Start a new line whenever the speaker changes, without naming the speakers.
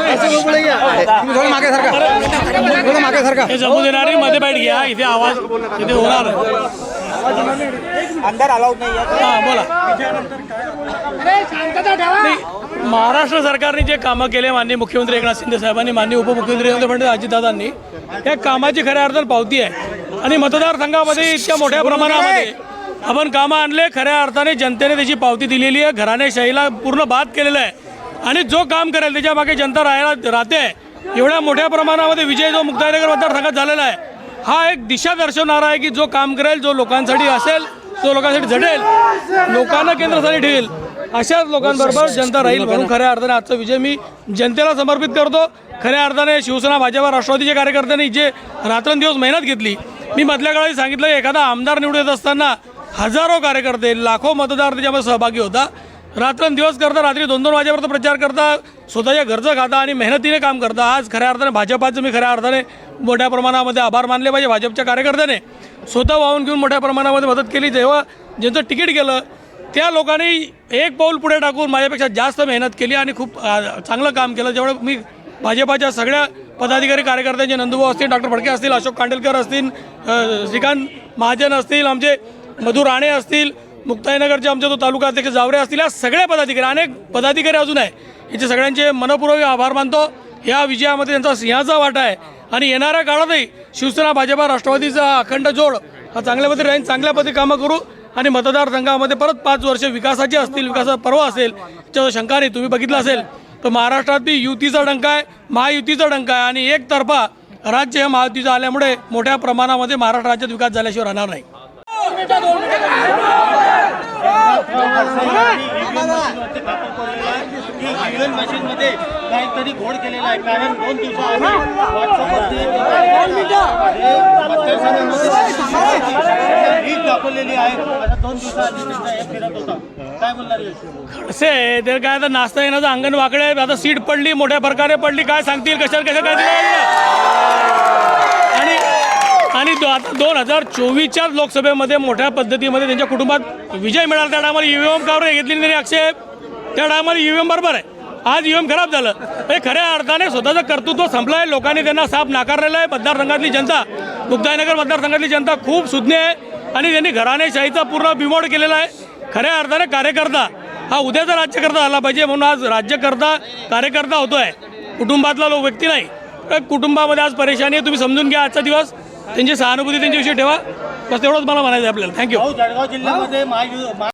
थोडं मागे सारखा थोडं मागे सारखा
हे जमू देणार मध्ये घ्या इथे आवाज इथे होणार
अंदर अलाउड नाही
हा बोला. महाराष्ट्र सरकारने जे कामं केले माननीय मुख्यमंत्री एकनाथ शिंदे साहेबांनी माननीय उपमुख्यमंत्री देवेंद्र फडणवीस अजितदादांनी त्या कामाची खऱ्या अर्थानं पावती आहे आणि मतदारसंघामध्ये इतक्या मोठ्या प्रमाणामध्ये आपण कामं आणले खऱ्या अर्थाने जनतेने त्याची पावती दिलेली आहे घराणेशाहीला पूर्ण बाद केलेलं आहे आणि जो काम करेल त्याच्यामागे जनता राहायला राहते. एवढ्या मोठ्या प्रमाणामध्ये विजय जो मुक्ताईनगर मतदारसंघात झालेला आहे हा एक दिशा दर्शवणारा आहे की जो काम करेल जो लोकांसाठी असेल तो लोकांसाठी झटेल लोकांना केंद्रासाठी ठेवेल अशाच लोकांबरोबर जनता राहील. म्हणून खऱ्या अर्थाने आजचा विजय मी जनतेला समर्पित करतो. खऱ्या अर्थाने शिवसेना भाजपा राष्ट्रवादीच्या कार्यकर्त्यांनी जे रात्रंदिवस मेहनत घेतली मी मधल्या काळात सांगितलं एखादा आमदार निवडून येत असताना हजारो कार्यकर्ते लाखो मतदार त्याच्यामध्ये सहभागी होता. रात्रंदिवस करता रात्री दोन दोन वाजेपर्यंत प्रचार करता स्वतःच्या घरचं खाता आणि मेहनतीने काम करता. आज खऱ्या अर्थाने भाजपाचं मी खऱ्या अर्थाने मोठ्या प्रमाणामध्ये आभार मानले पाहिजे भाजपच्या कार्यकर्त्याने. स्वतः वाहून घेऊन मोठ्या प्रमाणामध्ये मदत केली. जेव्हा ज्यांचं तिकीट गेलं त्या लोकांनी एक पाऊल पुढे टाकून माझ्यापेक्षा जास्त मेहनत केली आणि खूप चांगलं काम केलं. जेवढं मी भाजपाच्या सगळ्या पदाधिकारी कार्यकर्त्यांचे नंदुभाऊ असतील डॉक्टर फडके असतील अशोक कांडेलकर असतील श्रीकांत महाजन असतील आमचे मधु राणे असतील मुक्ताईनगरचे आमचे तो तालुका अध्यक्ष जावरे असतील या सगळ्या पदाधिकारी अनेक पदाधिकारी अजून आहे. याचे सगळ्यांचे मनपूर्वक आभार मानतो. या विजयामध्ये त्यांचा सिंहाचा वाटा आहे. आणि येणाऱ्या काळातही शिवसेना भाजपा राष्ट्रवादीचा अखंड जोड हा चांगल्या पद्धती राहील चांगल्या पद्धती कामं करू. आणि मतदारसंघामध्ये परत पाच वर्ष विकासाची असतील विकासाचा पर्व असेल त्याच्यावर शंका नाही तुम्ही बघितलं असेल तर महाराष्ट्रात बी युतीचा डंका आहे महायुतीचा डंका आहे. आणि एकतर्फा राज्य हे महायुतीचं आल्यामुळे मोठ्या प्रमाणामध्ये महाराष्ट्र राज्यात विकास झाल्याशिवाय राहणार नाही.
ईव्हीएम मशीन मध्ये काहीतरी घोड केलेला आहे कारण दोन दिवसाआधी व्हॉट्सअपवरती लीड दाखवलेली आहे दोन दिवसाआधी त्यांचा हे फिरत होता काय बोलणार
खडसे ते काय आता नाश्ता येण्याचं अंगण वाकडे आता सीट पडली मोठ्या प्रकारे पडली काय सांगतील कशाला कशा काय आणि दो- आता दोन हजार चोवीसच्या लोकसभेमध्ये मोठ्या पद्धतीमध्ये त्यांच्या कुटुंबात विजय मिळाला. त्या टायमाला ईव्हीएम कावर घेतली नाही आक्षेप त्या टायमाला ईव्हीएम बरोबर आहे. आज ईव्हीएम खराब झालं. हे खऱ्या अर्थाने स्वतःचं कर्तृत्व संपलं आहे लोकांनी त्यांना साफ नाकारलेला आहे. मतदारसंघातली जनता मुक्ताईनगर मतदारसंघातली जनता खूप सुज्ञ आहे आणि त्यांनी घराणेशाहीचा पूर्ण बिमोड केलेला आहे. खऱ्या अर्थाने कार्यकर्ता हा उद्याचा राज्यकर्ता आला पाहिजे म्हणून आज राज्यकर्ता कार्यकर्ता होतो आहे कुटुंबातला लोक व्यक्ती नाही. कुटुंबामध्ये आज परेशानी आहे. तुम्ही समजून घ्या आजचा दिवस. त्यांची सहानुभूती त्यांच्याविषयी ठेवा. बस तेवढंच मला म्हणायचं आपल्याला. थँक्यू
जळगाव जिल्ह्यामध्ये महायु